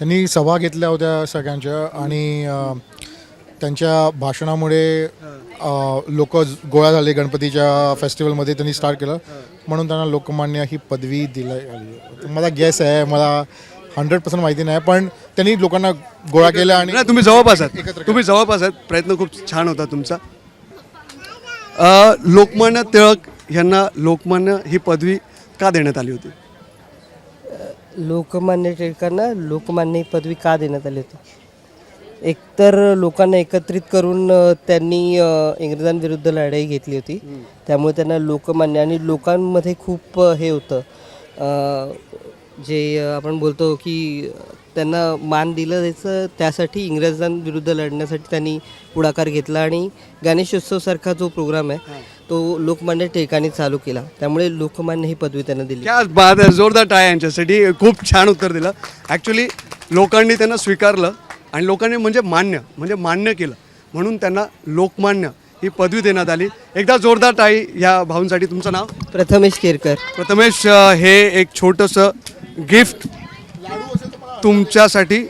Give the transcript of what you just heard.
त्यांनी सभा घेतल्या होत्या सगळ्यांच्या आणि अ, त्यांच्या भाषणामुळे लोक गोळा झाले गणपतीच्या फेस्टिवलमध्ये त्यांनी स्टार्ट केलं. म्हणून त्यांना लोकमान्य ही पदवी दिली. आली मला गेस आहे मला हंड्रेड पर्सेंट माहिती नाही पण त्यांनी लोकांना गोळा केला आणि नाही तुम्ही जवळपास आहात. तुम्ही जवळपास आहात. प्रयत्न खूप छान होता तुमचा. अ, लोकमान्य टिळक यांना लोकमान्य ही पदवी का देण्यात आली होती? लोकमान्य टिळकांना लोकमान्य पदवी का देण्यात आली होती? एकतर लोकांना एकत्रित करून त्यांनी इंग्रजांविरुद्ध लढाई घेतली होती. त्यामुळे त्यांना लोकमान्य आणि लोकांमध्ये खूप हे होतं. जे आपण बोलतो की त्यांना मान दिलं जायचं त्यासाठी इंग्रजांविरुद्ध लढण्यासाठी त्यांनी पुढाकार घेतला. आणि गणेशोत्सवसारखा जो प्रोग्राम आहे तो लोकमान्य टिळकांनी चालू केला. त्यामुळे लोकमान्य ही पदवी त्यांना दिली. क्या बात आहे जोरदार टाय यांच्यासाठी. खूप छान उत्तर दिलं. ॲक्च्युली लोकांनी त्यांना स्वीकारलं आणि लोकांनी म्हणजे मान्य म्हणजे मान्य केलं. म्हणून त्यांना लोकमान्य ही पदवी देण्यात आली. एकदा जोरदार टाई या भाऊंसाठी. तुमचं नाव? प्रथमेश केरकर. प्रथमेश अ, हे एक छोटंसं गिफ्ट तुमच्यासाठी